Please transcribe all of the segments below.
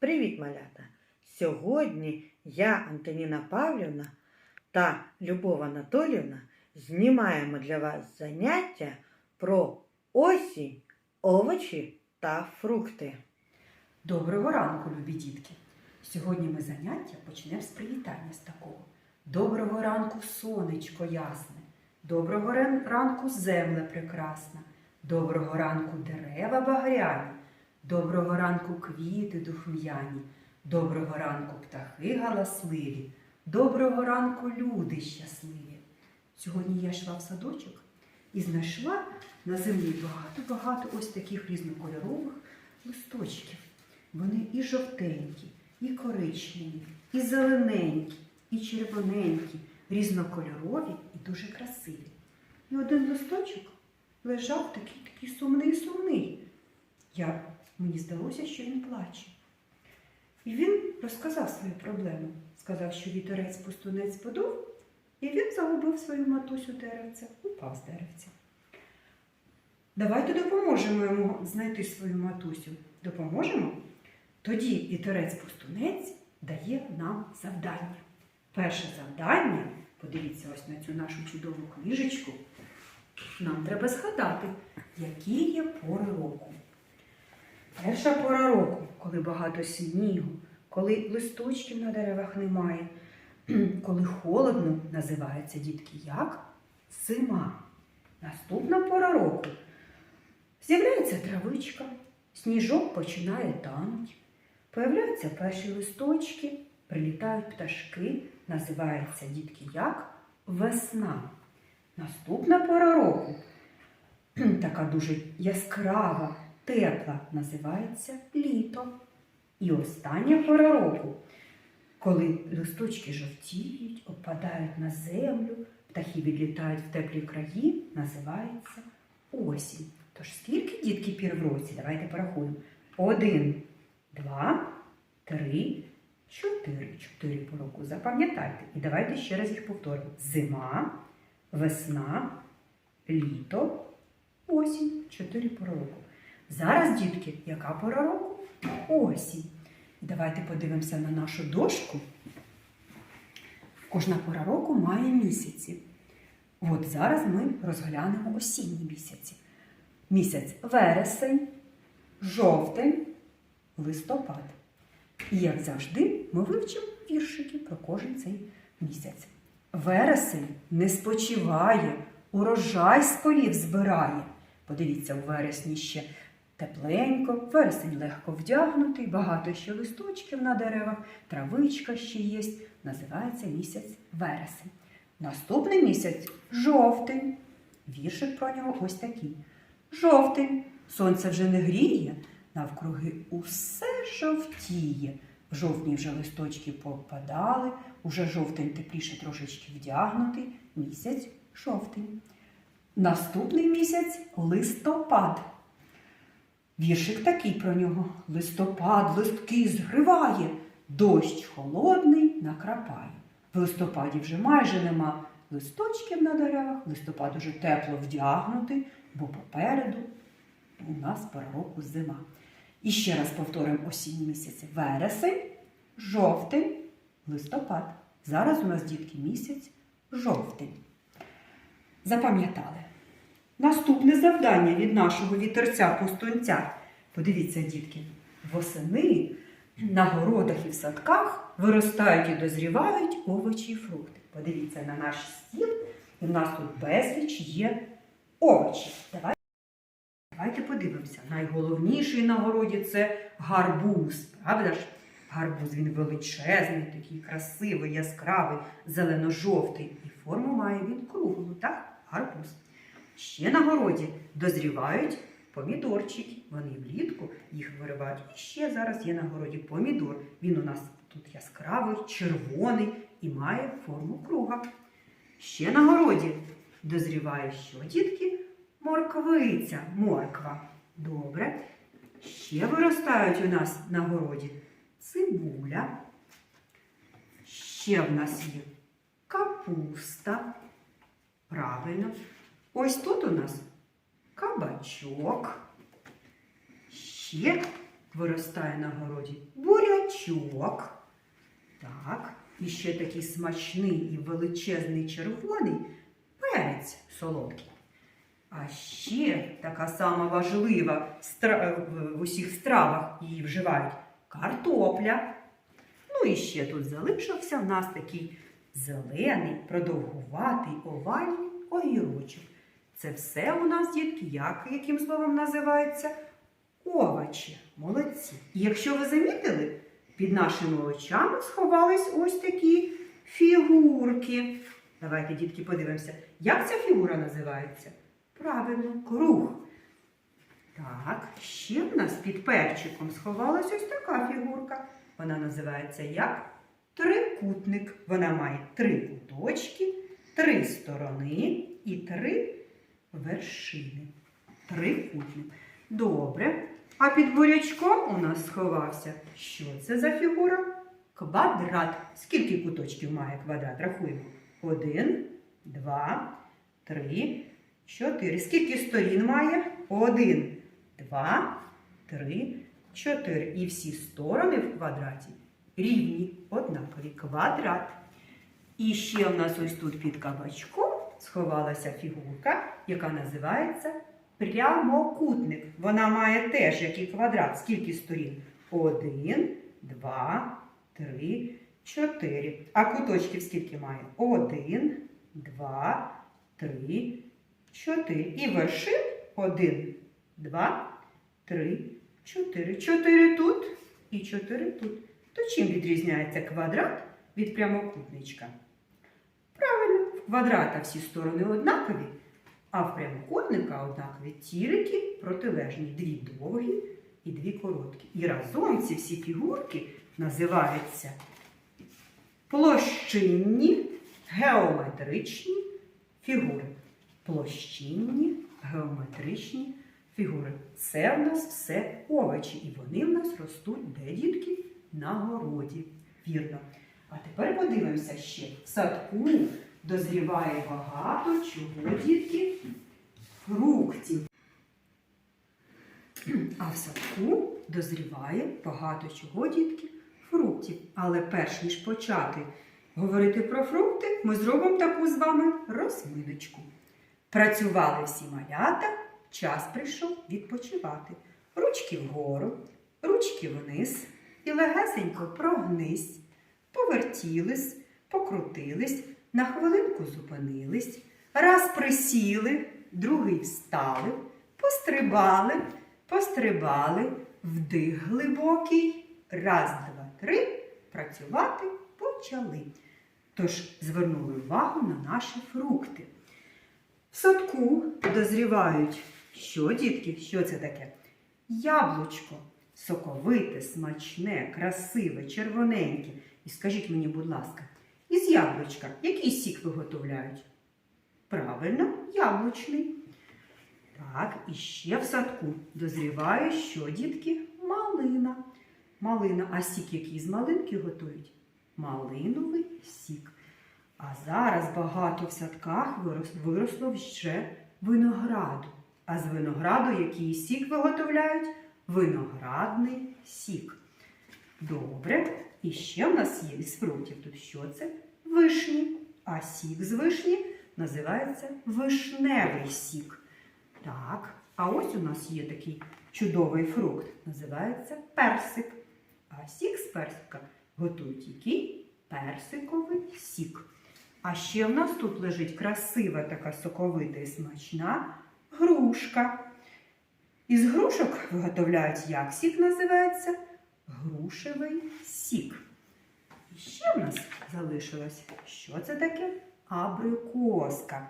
Привіт, малята! Сьогодні я, Антоніна Павлівна та Любов Анатолівна знімаємо для вас заняття про осінь, овочі та фрукти. Доброго ранку, любі дітки! Сьогодні ми заняття почнемо з привітання з такого. Доброго ранку, сонечко ясне, доброго ранку, земле прекрасна, доброго ранку, дерева багряні, доброго ранку, квіти духм'яні, доброго ранку, птахи галасливі, доброго ранку, люди щасливі. Сьогодні я йшла в садочок і знайшла на землі багато-багато ось таких різнокольорових листочків. Вони і жовтенькі, і коричневі, і зелененькі, і червоненькі, різнокольорові і дуже красиві. І один листочок лежав такий такий сумний сумний. Я, мені здалося, що він плаче. І він розказав свою проблему. Сказав, що вітерець пустунець подув, і він загубив свою матусю деревця, упав з деревця. Давайте допоможемо йому знайти свою матусю. Допоможемо? Тоді вітерець пустунець дає нам завдання. Перше завдання, подивіться ось на цю нашу чудову книжечку. Нам треба згадати, які є пори року. Перша пора року, коли багато снігу, коли листочків на деревах немає, коли холодно, називається дітки як зима. Наступна пора року. З'являється травичка, сніжок починає тануть, появляються перші листочки, прилітають пташки, називається дітки як весна. Наступна пора року, така дуже яскрава, тепла, називається літо. І остання пора року, коли листочки жовтіють, опадають на землю, птахи відлітають в теплі краї, називається осінь. Тож скільки дітки пір в році? Давайте порахуємо. Один, два, три, чотири. Чотири по року. Запам'ятайте. І давайте ще раз їх повторимо. Зима, весна, літо, осінь. Чотири пори року. Зараз, дітки, яка пора року? Осінь. Давайте подивимося на нашу дошку. Кожна пора року має місяці. От зараз ми розглянемо осінні місяці. Місяць вересень, жовтень, листопад. І, як завжди, ми вивчимо віршики про кожен цей місяць. Вересень не спочиває, урожай з полів збирає. Подивіться, у вересні ще тепленько, вересень легко вдягнутий, багато ще листочків на деревах, травичка ще є. Називається місяць вересень. Наступний місяць жовтень. Віршик про нього ось такий. Жовтень. Сонце вже не гріє, навкруги усе жовтіє. В жовтні вже листочки попадали, уже жовтень тепліше трошечки вдягнутий. Місяць жовтень. Наступний місяць листопад. Віршик такий про нього. Листопад листки зриває, дощ холодний накрапає. В листопаді вже майже нема листочків на деревах, листопад уже тепло вдягнутий, бо попереду у нас пора року зима. І ще раз повторимо осінні місяці. Вересень, жовтень, листопад. Зараз у нас, дітки, місяць жовтень. Запам'ятали. Наступне завдання від нашого вітерця-пустунця. Подивіться, дітки, восени на городах і в садках виростають і дозрівають овочі і фрукти. Подивіться на наш стіл, і в нас тут безліч є овочі. Давайте, подивимося. Найголовніший на городі це гарбуз. Правда ж? Гарбуз він величезний, такий красивий, яскравий, зелено-жовтий. І форму має він круглу, так? Гарбуз. Ще на городі дозрівають помідорчики. Вони влітку їх виривають. І ще зараз є на городі помідор. Він у нас тут яскравий, червоний і має форму круга. Ще на городі дозріває що, дітки? Морквиця, морква. Добре. Ще виростають у нас на городі цибуля. Ще в нас є капуста. Правильно. Ось тут у нас кабачок. Ще виростає на городі буряк. кабачок. Так, і ще такий смачний і величезний червоний перець солодкий. А ще така сама важлива в- в усіх стравах її вживають картопля. Ну і ще тут залишився в нас такий зелений, продовгуватий, овальний огірочок. Це все у нас, дітки, як, яким словом називається? Овочі. Молодці. І якщо ви замітили, під нашими очами сховались ось такі фігурки. Давайте, дітки, подивимося, як ця фігура називається? Правильно, круг. Так, ще в нас під перчиком сховалась ось така фігурка. Вона називається як трикутник. Вона має три куточки, три сторони і три вершини. Трикутник. Добре. А під бурячком у нас сховався. Що це за фігура? Квадрат. Скільки куточків має квадрат? Рахуємо. Один, два, три, чотири. Скільки сторін має? Один, два, три, чотири. І всі сторони в квадраті рівні, однакові. Квадрат. І ще в нас ось тут під кабачком сховалася фігурка, яка називається прямокутник. Вона має теж, як і квадрат, скільки сторін? Один, два, три, чотири. А куточків скільки має? Один, два, три, чотири. І вершин один, два, три, чотири. Чотири тут і чотири тут. То чим відрізняється квадрат від прямокутничка? Правильно, квадрата всі сторони однакові, а в прямокутника однакові тільки протилежні. Дві довгі і дві короткі. І разом ці всі фігурки називаються площинні геометричні фігури. Площинні геометричні фігури. Це в нас все овочі, і вони в нас ростуть де дітки? На городі. Вірно. А тепер подивимося ще. В садку дозріває багато чого, дітки? Фруктів. А в садку дозріває багато чого, дітки? Фруктів. Але перш ніж почати говорити про фрукти, ми зробимо таку з вами розминочку. Працювали всі малята, час прийшов відпочивати. Ручки вгору, ручки вниз і легесенько прогнись. Повертілись, покрутились, на хвилинку зупинились, раз присіли, другий встали, пострибали, пострибали, вдих глибокий, раз, два, три, працювати почали. Тож звернули увагу на наші фрукти. В садку дозрівають що, дітки? Що це таке? Яблучко. Соковите, смачне, красиве, червоненьке. І скажіть мені, будь ласка, із яблучка який сік виготовляють? Правильно, яблучний. Так, і ще в садку дозріває що, дітки? Малина. Малина. А сік який з малинки готують? Малиновий сік. А зараз багато в садках виросло вже винограду. А з винограду який сік виготовляють? Виноградний сік. Добре. І ще в нас є із фруктів. Тут що це? Вишні. А сік з вишні називається вишневий сік. Так, а ось у нас є такий чудовий фрукт, називається персик. А сік з персика готують який? Персиковий сік. А ще в нас тут лежить красива така соковита і смачна грушка. Із грушок виготовляють як сік називається? Грушевий сік. І ще в нас залишилось, що це таке? Абрикоска.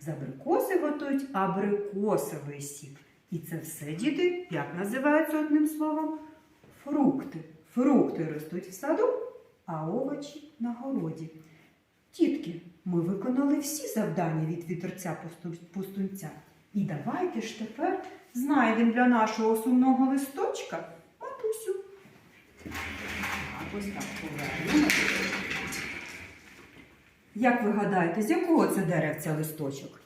З абрикоси готують абрикосовий сік. І це все, діти, як називаються одним словом? Фрукти. Фрукти ростуть в саду, а овочі на городі. Тітки, ми виконали всі завдання від вітерця пустунця. І давайте ж тепер знайдемо для нашого сумного листочка ось так повернемо. Як ви гадаєте, з якого це деревця листочок?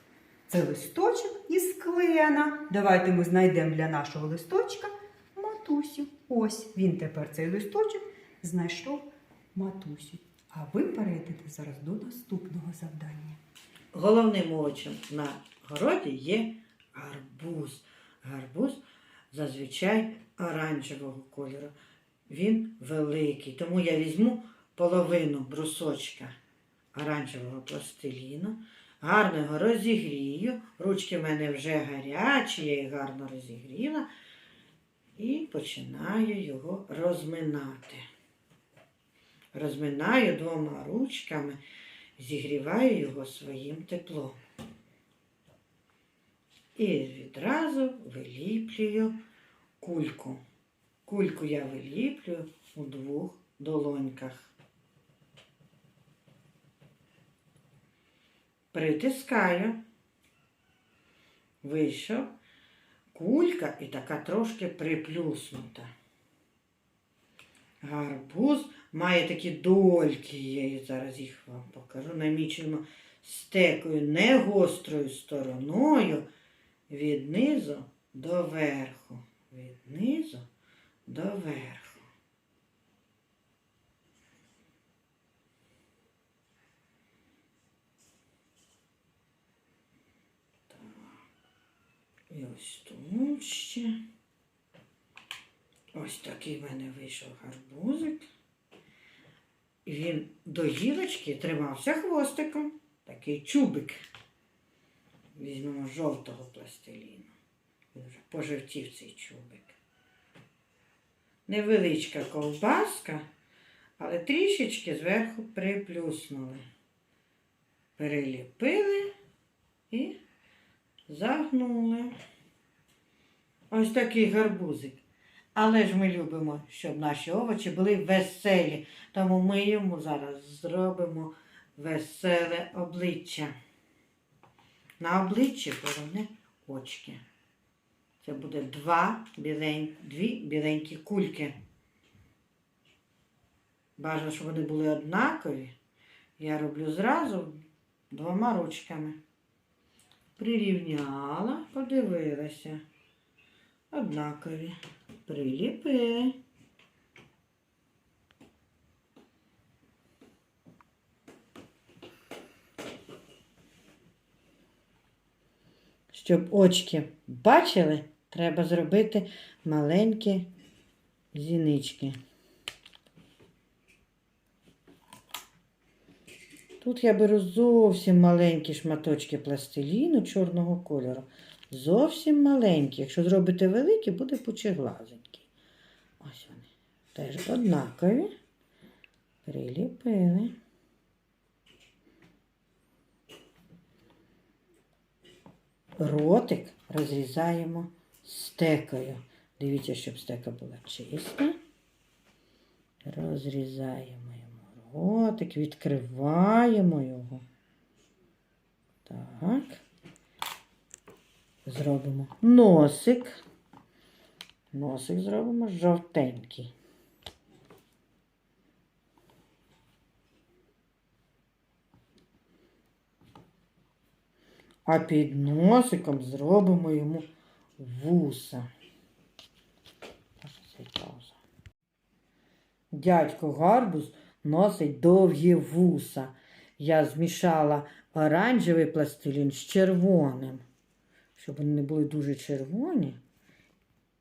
Це листочок із клена. Давайте ми знайдемо для нашого листочка матусю. Ось він тепер цей листочок знайшов матусю. А ви перейдете зараз до наступного завдання. Головним овочем на городі є гарбуз. Гарбуз зазвичай оранжевого кольору. Він великий, тому я візьму половину брусочка оранжевого пластиліну, гарно його розігрію. Ручки в мене вже гарячі, я їх гарно розігріла. І починаю його розминати. Розминаю двома ручками зігріваю його своїм теплом. І відразу виліплюю кульку. Кульку я виліплюю у двох долоньках. Притискаю. Вийшов. Кулька і така трошки приплюснута. Гарбуз має такі дольки, я зараз їх вам покажу. Намічуємо стекою не гострою стороною від низу до верху. Від низу до верху. Так. І ось тут ще. Ось такий в мене вийшов гарбузик. І він до гілочки тримався хвостиком. Такий чубик. Візьмемо жовтого пластиліну. Він вже пожовтів цей чубик. Невеличка ковбаска, але трішечки зверху приплюснули. Переліпили і загнули. Ось такий гарбузик. Але ж ми любимо, щоб наші овочі були веселі. Тому ми йому зараз зробимо веселе обличчя. На обличчі головне очки. Це буде два білень... дві біленькі кульки. Бажано, щоб вони були однакові. Я роблю зразу двома ручками. Прирівняла, подивилася. Однакові. Приліпи. Щоб очки бачили, треба зробити маленькі зінички. Тут я беру зовсім маленькі шматочки пластиліну чорного кольору. Зовсім маленькі. Якщо зробите великі, буде пучеглазенький. Ось вони. Теж однакові. Приліпили. Ротик розрізаємо стекою. Дивіться, щоб стека була чиста. Розрізаємо йому ротик, відкриваємо його. Так. Зробимо носик. Носик зробимо жовтенький. А під носиком зробимо йому вуса. Дядько Гарбуз носить довгі вуса. Я змішала оранжевий пластилін з червоним, щоб вони не були дуже червоні.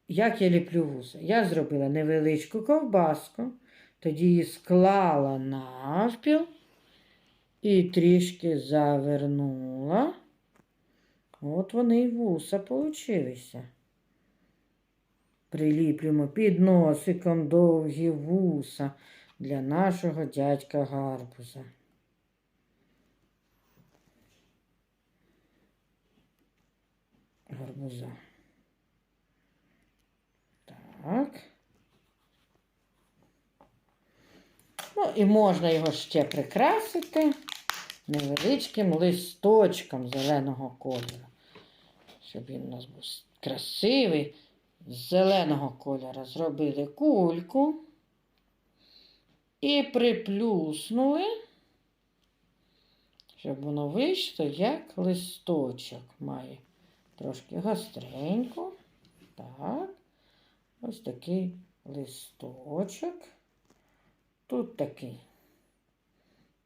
Як я ліплю вуса? Я зробила невеличку ковбаску, тоді її склала навпіл і трішки завернула. От вони і вуса получилися. Приліплюємо під носиком довгі вуса для нашого дядька гарбуза. Гарбуза. Так. Ну і можна його ще прикрасити невеличким листочком зеленого кольору. Щоб він у нас був красивий, з зеленого кольору. Зробили кульку і приплюснули, щоб воно вийшло як листочок. Має трошки гостренько. Так. Ось такий листочок. Тут такий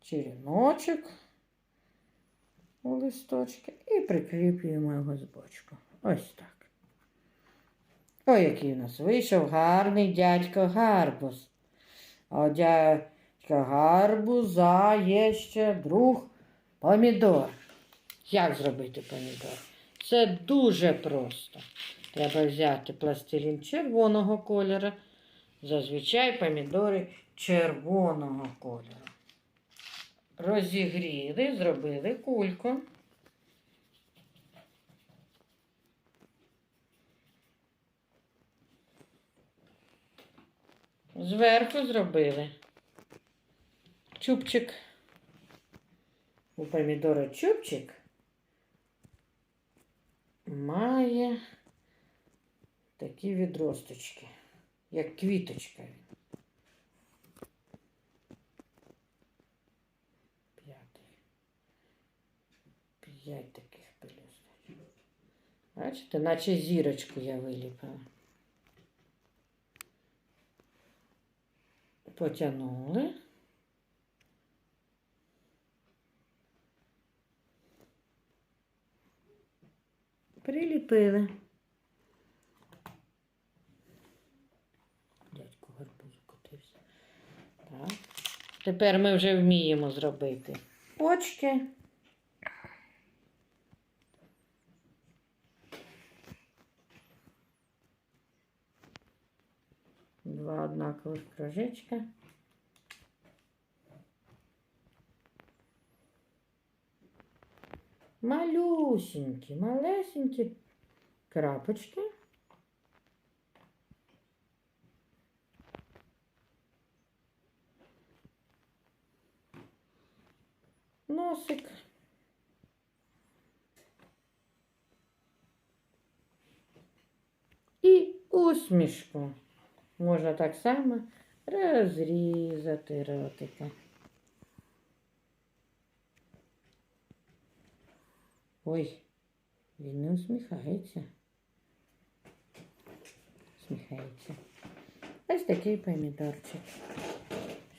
череночок у листочки і прикріплюємо його з бочку. Ось так. Ой, який у нас вийшов гарний дядько гарбуз. А у дядька гарбуза є ще друг помідор. Як зробити помідор? Це дуже просто. Треба взяти пластилін червоного кольору. Зазвичай помідори червоного кольору. Розігріли, зробили кульку. Зверху зробили чубчик. У помідора чубчик має такі відросточки, як квіточка він. П'ять таких пелюсточок. Бачите, наче зірочку я виліпила. Потягнули. Приліпили. Дядько гарбуз котився. Так. Тепер ми вже вміємо зробити очки. Два однакових кружечка. Малюсенькі, малесенькі крапочки. Носик. І усмішку. Можна так само розрізати ротика. Ой, він не усміхається. Усміхається. Ось такий помідорчик.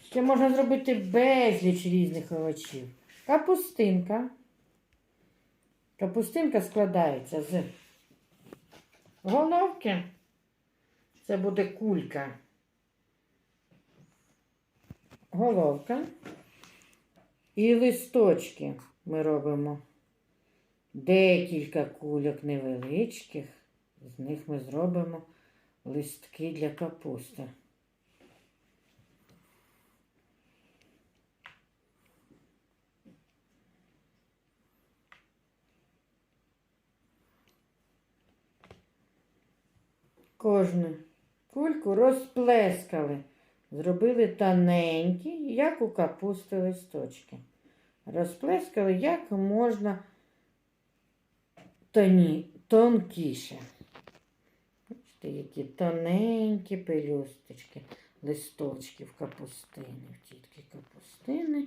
Ще можна зробити безліч різних овочів. Капустинка. Капустинка складається з головки. Це буде кулька. Головка. І листочки ми робимо декілька кульок невеличких. З них ми зробимо листки для капусти. Кожну кульку розплескали, зробили тоненькі, як у капусти листочки. Розплескали як можна тоні, тонкіше. Бачите, які тоненькі пелюсточки, листочки в капустини, в тітки капустини.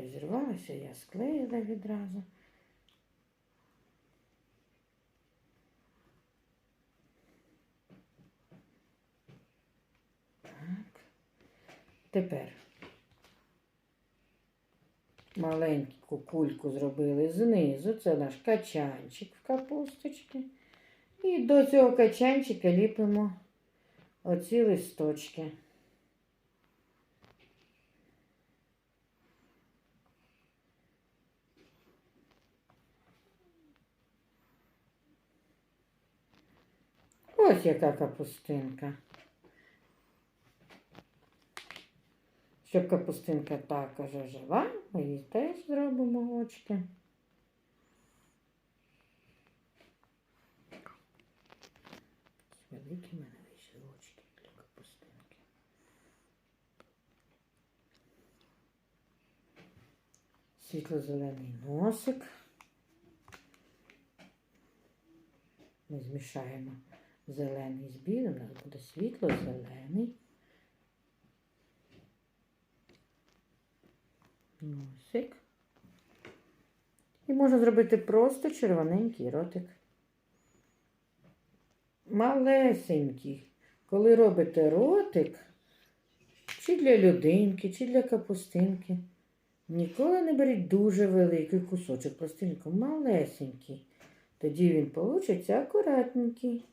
Розірвалося, я склеїла відразу. Так. Тепер маленьку кульку зробили знизу. Це наш качанчик в капусточці. І до цього качанчика ліпимо оці листочки. Ось яка капустинка. Щоб капустинка також жила, ми їй теж зробимо очки. Великі в мене вийшли для капустинки. Світло-зелений носик. Ми змішаємо зелений з білим, у нас буде світло-зелений. Носик. І можна зробити просто червоненький ротик. Малесенький. Коли робите ротик, чи для людинки, чи для капустинки, ніколи не беріть дуже великий кусочок пластинку, малесенький. Тоді він получиться акуратненький.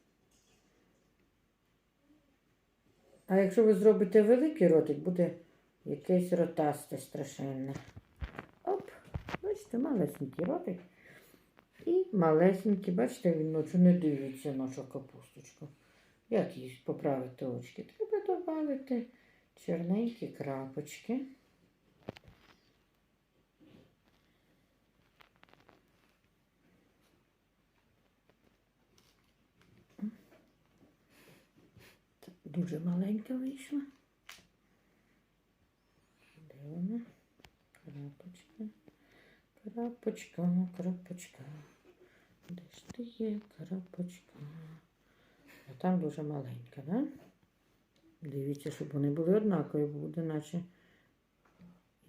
А якщо ви зробите великий ротик, буде якесь ротасте страшенне. Оп, бачите, малесенький ротик. І малесенький, бачите, він ночі не дивиться нашу капусточку. Як їй поправити очки? Треба додати чорненькі крапочки. Так, Дуже маленька вийшла. Де вона? Крапочка. Крапочка, крапочка. Де ж ти є, крапочка? А там дуже маленька, да? Дивіться, щоб вони були однакові, буде наче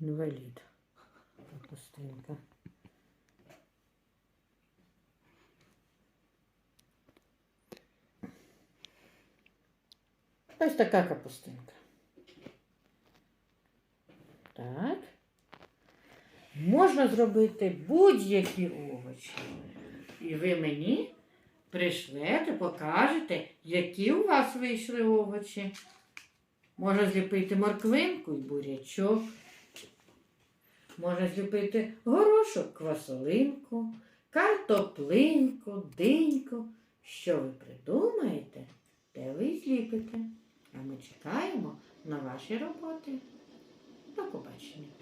інвалід. Капустинка. Ось така капустинка. Так. Можна зробити будь-які овочі. І ви мені пришлете, покажете, які у вас вийшли овочі. Можна зліпити морквинку і бурячок. Можна зліпити горошок, квасолинку, картоплинку, диньку. Що ви придумаєте, те ви зліпите. А ми чекаємо на ваші роботи. До побачення!